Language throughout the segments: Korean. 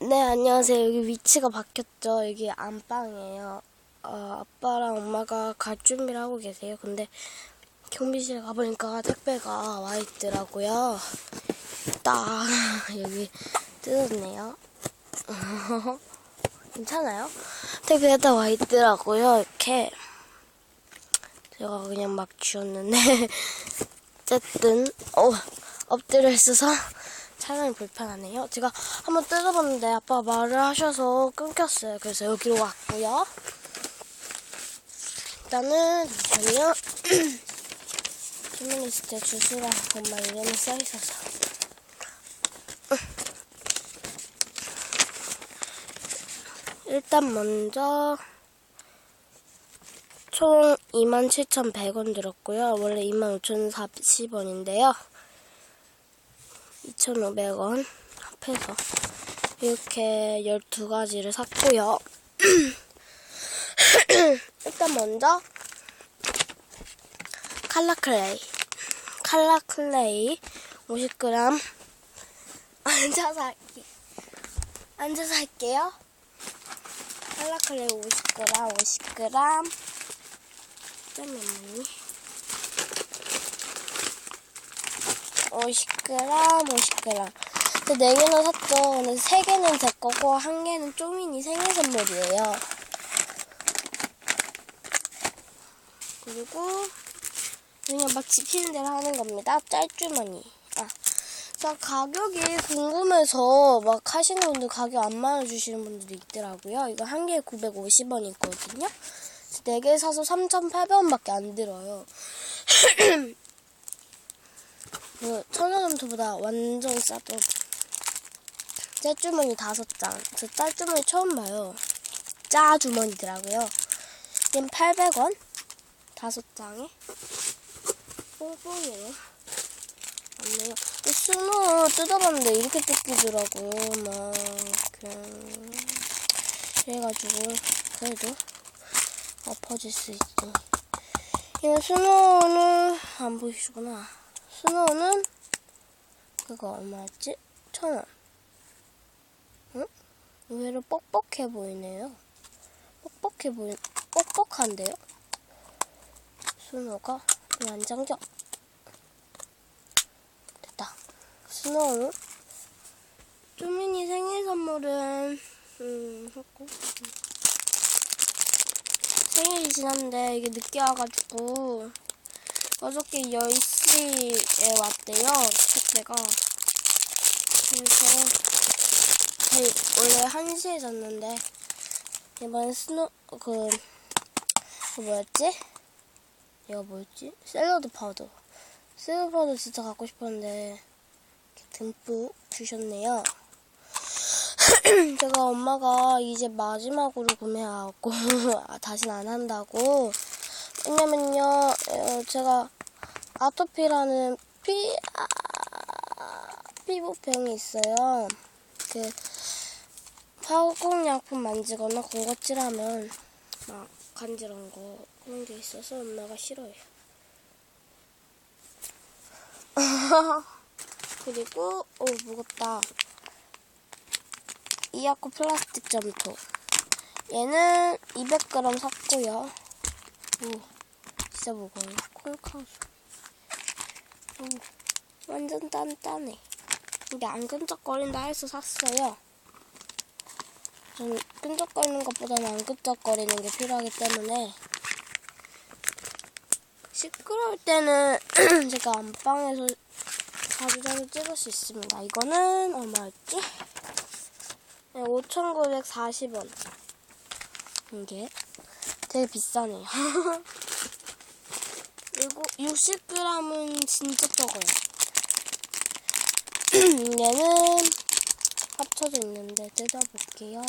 네, 안녕하세요. 여기 위치가 바뀌었죠. 여기 안방이에요. 어, 아빠랑 엄마가 갈 준비를 하고 계세요. 근데 경비실에 가보니까 택배가 와 있더라고요. 딱 여기 뜯었네요. 괜찮아요? 택배가 딱 와 있더라고요. 이렇게 제가 그냥 막 쥐었는데 어쨌든 어, 엎드려 있어서 촬영이 불편하네요. 제가 한번 뜯어봤는데 아빠가 말을 하셔서 끊겼어요. 그래서 여기로 왔고요. 일단은 잠시만요. 때 주스랑 엄마 이름이 써있어서 일단 먼저 총 27,100원 들었고요. 원래 25,040원인데요. 2,500원 합해서 이렇게 12가지를 샀고요. 일단 먼저 칼라클레이 칼라클레이 50g 앉아서 할게 앉아서 할게요. 칼라클레이 50g 50g 잠깐만요. 50g, 50g. 근데 4개나 샀죠. 근데 3개는 제 거고, 1개는 쪼민이 생일 선물이에요. 그리고, 그냥 막 지키는 대로 하는 겁니다. 짤주머니. 아. 자, 가격이 궁금해서 막 하시는 분들 가격 안 말아주시는 분들이 있더라고요. 이거 한 개에 950원 있거든요. 4개 사서 3,800원밖에 안 들어요. 그 천연점토보다 완전 싸도 짤주머니 다섯 장. 저 짤주머니 처음 봐요. 짜주머니더라고요. 얘는 800원. 다섯 장에 뽕뽕이에요. 맞네요. 이 스노우 뜯어봤는데 이렇게 뜯기더라고요. 막 그냥 그래가지고 그래도 엎어질 수 있지. 이 스노우는 안 보이시구나. 스노우는 그거 얼마였지? 천 원. 응? 의외로 뻑뻑해 보이네요. 뻑뻑해 보이, 뻑뻑한데요? 스노우가 왜안 잠겨? 됐다. 스노우. 쪼민이 생일 선물은, 음, 했고. 생일이 지났는데 이게 늦게 와가지고 어저께 10시에 왔대요 택배가 그래서 저희 원래 1시에 잤는데 이번에 스노 그, 그 뭐였지? 이거 뭐였지? 샐러드 파우더 샐러드 파우더 진짜 갖고 싶었는데 이렇게 듬뿍 주셨네요 제가 엄마가 이제 마지막으로 구매하고 다시는 안 한다고 왜냐면요 어, 제가 아토피라는 피 아, 피부병이 있어요 그 화공약품 만지거나 군것질하면 막 간지러운 거 그런 게 있어서 엄마가 싫어요 그리고 오 무겁다 이아코 플라스틱 점토. 얘는 200g 샀고요. 오, 진짜 무거워요. 콜카우 오, 완전 단단해. 이게 안 끈적거린다 해서 샀어요. 전 끈적거리는 것보다는 안 끈적거리는 게 필요하기 때문에 시끄러울 때는 제가 안방에서 자주 자주 찍을 수 있습니다. 이거는 얼마였지? 네, 5,940원. 이게 되게 비싸네요. 그리고 60g은 진짜 적어요. 얘는 합쳐져 있는데 뜯어볼게요.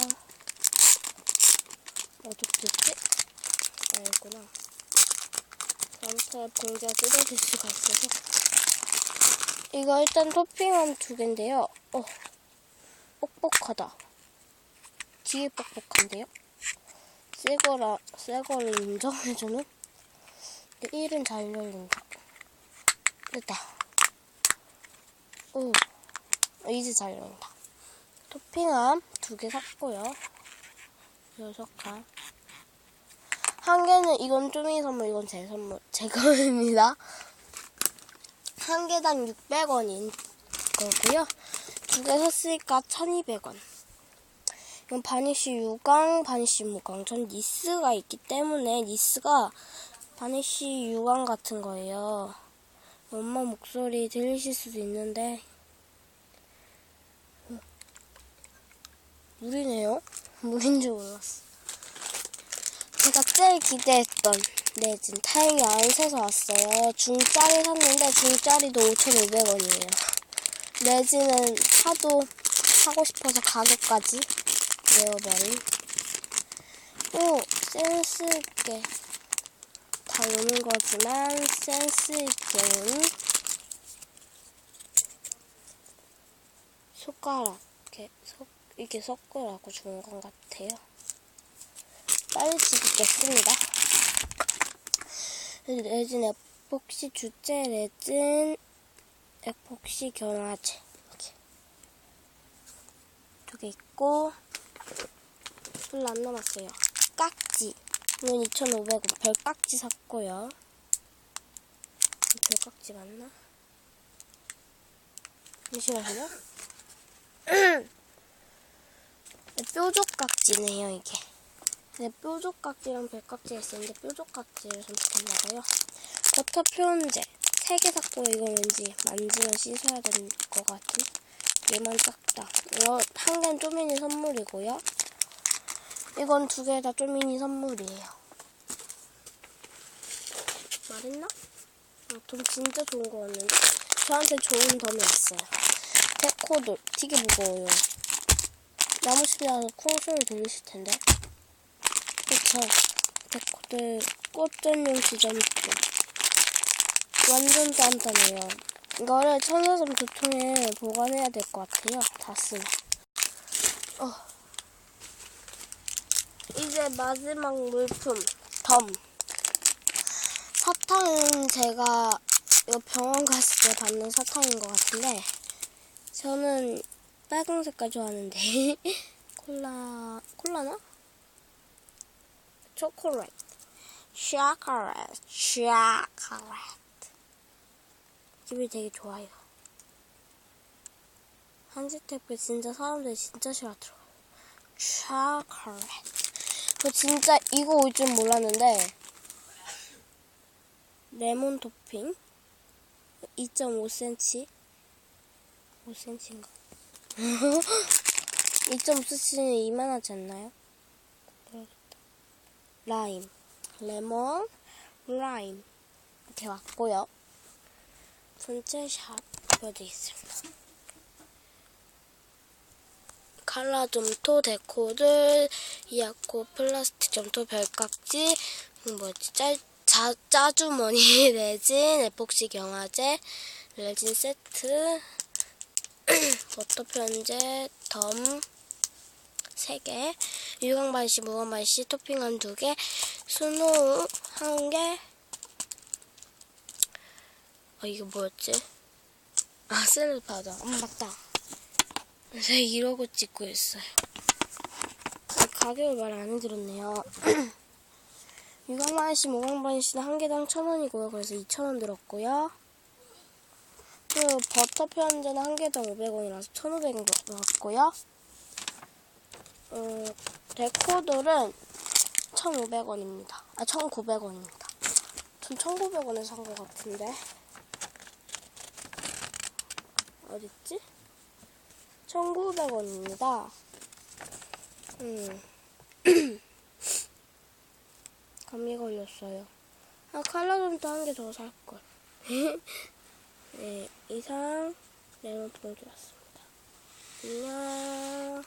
어떻게지? 아, 여기구나. 잘못하면 봉지가 뜯어질 수가 있어서. 이거 일단 토핑은 두 개인데요. 어, 뻑뻑하다. 뒤에 뻑뻑한데요? 새거라, 새거를 인정해주는? 1은 잘 열린다. 됐다. 오, 이제 잘 열린다. 토핑함 두 개 샀고요. 여섯 칸. 한 개는 이건 쪼민이 선물, 이건 제 선물, 제 거입니다. 한 개당 600원인 거고요. 두 개 샀으니까 1200원. 이건 바니쉬 유광, 바니쉬 무광. 전 니스가 있기 때문에 니스가 바니쉬 유광 같은 거예요. 엄마 목소리 들리실 수도 있는데 물이네요. 물인 줄 몰랐어. 제가 제일 기대했던 레진 다행히 안 새서 왔어요. 중짜리 샀는데 중짜리도 5,500원이에요. 레진은 하도 사고 싶어서 가격까지 내어버린. 오 센스 있게 다 오는 거지만 센스 있게 온 손가락 이렇게 속 이렇게 섞으라고 준것 같아요. 빨리 집겠습니다. 레진 에폭시 주제 레진 에폭시 견화제 이렇게 두 개 있고 별로 안 남았어요. 깍지 이건 2,500원 별 깍지 샀고요. 별 깍지 맞나? 잠시만요. 뾰족 깍지네요 이게. 근데 뾰족 깍지랑 별 깍지가 있었는데 뾰족 깍지를 선택했나봐요. 버터 표현제 3개 샀고요. 이건 왠지 만지면 씻어야 될 것 같은. 얘만 작다. 이거 한 개는 쪼미니 선물이고요. 이건 두 개 다 쪼미니 선물이에요. 말했나? 어, 돈 진짜 좋은 거였는데 저한테 좋은 덤이 왔어요. 데코도 되게 무거워요. 나무숲이라서 쿵 소리 들리실 텐데. 그쵸? 데코들 꽃전용 지점도 완전 단단해요. 이거를 천사점 두통에 보관해야 될 것 같아요. 다 쓰면. 어. 이제 마지막 물품 덤. 사탕은 제가 이거 병원 갔을 때 받는 사탕인 것 같은데 저는 빨간 색깔 좋아하는데 콜라 콜라나? 초콜릿. 샤카렛 샤카렛. 기분이 되게 좋아요. 한지테이프 진짜 사람들이 진짜 싫어하더라고요. 샤카렛 저 진짜 이거 올 줄 몰랐는데. 레몬 토핑? 2.5cm 5cm인가? 2.5cm는 이만하지 않나요? 라임. 레몬 라임. 이렇게 왔고요. 여기 있습니다 칼라 점토 데코들 이아코 플라스틱 점토 별깍지 음, 뭐지 짤 자, 짜주머니 레진 에폭시 경화제 레진 세트 버터 편제 덤 3개 유광반시 무광반시 토핑한 2개 스노우 1개. 아 이게 뭐였지? 아 파우더 아 맞다 제가 이러고 찍고 있어요 아, 가격을 말 안 해드렸네요 유광반시, 무광반시는 한 개당 천 원이고요. 그래서 2천 원 들었고요. 그 버터 편제는 한 개당 500원이라서 1,500원 들었고요. 음, 데코들은 1,500원입니다. 아, 1,900원입니다. 전 1,900원에 산 것 같은데. 어딨지? 1,900원입니다. 음. 감기 걸렸어요. 아, 칼라좀도 한 개 더 살걸. 네, 이상 레몬 봉지였습니다. 안녕.